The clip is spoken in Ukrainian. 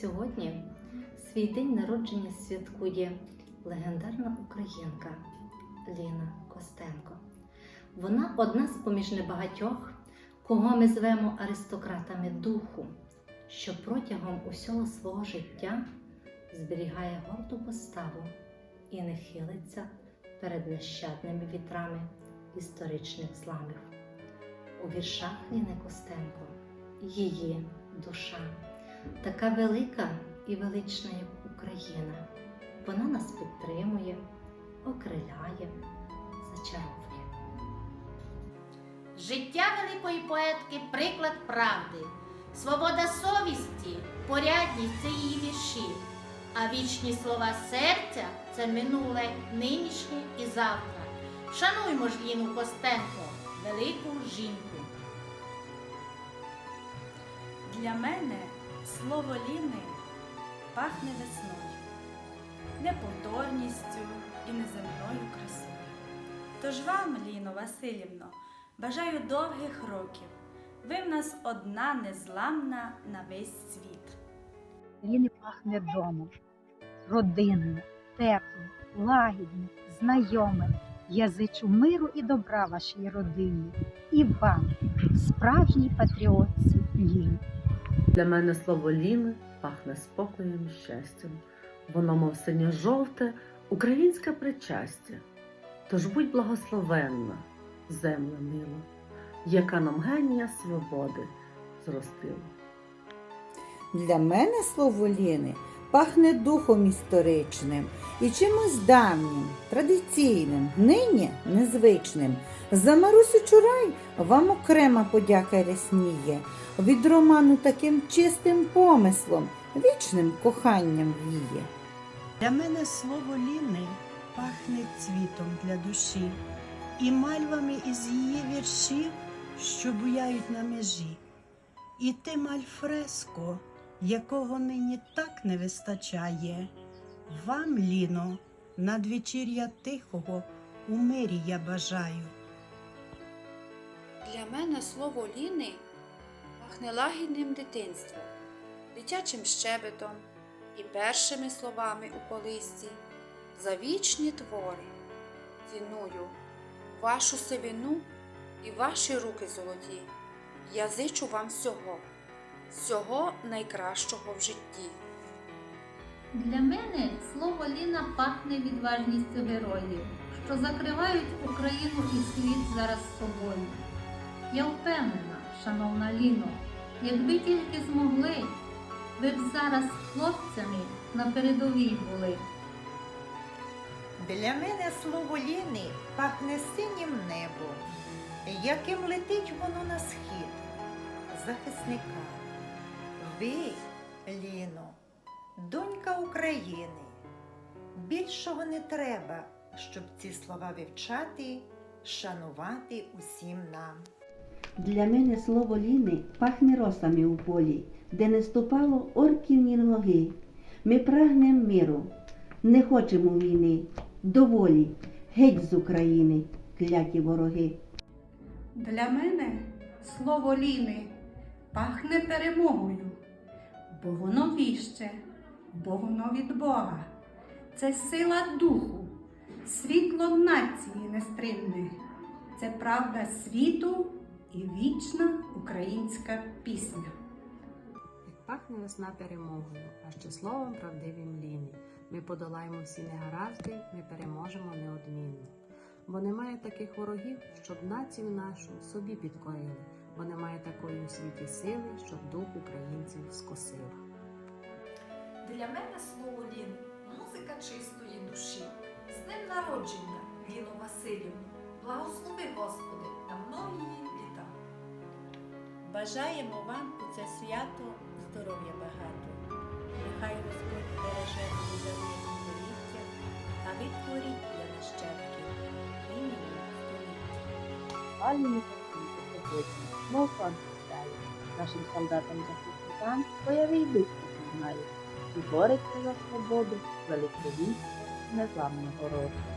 Сьогодні свій день народження святкує легендарна українка Ліна Костенко. Вона одна з поміж небагатьох, кого ми звемо аристократами духу, що протягом усього свого життя зберігає горду поставу і не хилиться перед нещадними вітрами історичних зламів. У віршах Ліни Костенко її душа, така велика і велична, як Україна. Вона нас підтримує, окриляє, зачаровує. Життя великої поетки приклад правди, свобода совісті, порядність це її вірші, а вічні слова серця це минуле, нинішнє і завтра. Шануймо ж Ліну Костенко, велику жінку. Для мене слово Ліни пахне весною, неповторністю і неземною красою. Тож вам, Ліно Васильівно, бажаю довгих років. Ви в нас одна незламна на весь світ. Ліни пахне домом, родинним, теплим, лагідним, знайомим. Я зичу миру і добра вашій родині і вам, справжній патріотці Ліни. Для мене слово Ліни пахне спокоєм і щастям. Воно, мов синьо-жовте, українське причастя. Тож будь благословенна, земля мила, яка нам генія свободи зростила. Для мене слово Ліни пахне духом історичним і чимось давнім, традиційним, нині незвичним. За Марусю Чурай вам окрема подяка рясніє, від роману таким чистим помислом, вічним коханням віє. Для мене слово Ліни пахне цвітом для душі і мальвами із її віршів, що буяють на межі. І тим альфреско, якого нині так не вистачає. Вам, Ліно, надвечір'я тихого у мирі я бажаю. Для мене слово Ліни пахне лагідним дитинством, дитячим щебетом і першими словами у колисці за вічні твори. Ціную вашу сивину і ваші руки золоті. Я зичу вам всього, всього найкращого в житті. Для мене слово Ліна пахне відважністю героїв, що закривають Україну і світ зараз собою. Я впевнена, шановна Ліно, якби тільки змогли, ви б зараз з хлопцями на передовій були. Для мене слово Ліни пахне синім небом, яким летить воно на схід захисника. Ви, Ліно, донька України. Більшого не треба, щоб ці слова вивчати, шанувати усім нам. Для мене слово Ліни пахне росами у полі, де не ступало орків ні ноги. Ми прагнемо миру, не хочемо війни, доволі, геть з України, кляті вороги. Для мене слово Ліни пахне перемогою, бо воно віще, бо воно від Бога. Це сила духу, світло нації нестримне. Це правда світу і вічна українська пісня. Як пахне весна перемогою, а ще словом правдивим ліни. Ми подолаємо всі негаразди, ми переможемо неодмінно. Бо немає таких ворогів, щоб націю нашу собі підкорили, бо немає такої у світі сили, щоб дух українців скосила. Для мене слово Лін музика чистої душі. З днем народження, Ліно Васильівну, благослови Господи на многії літа. Бажаємо вам у це свято здоров'я багато. Нехай Господь береже і дарує століття, а ви творіть для нащадків мінімум століття. Пальмі мов сонце сяє. Нашим солдатам-захисникам бойовий дух піднімає і бореться за свободу великого війська незламного роду.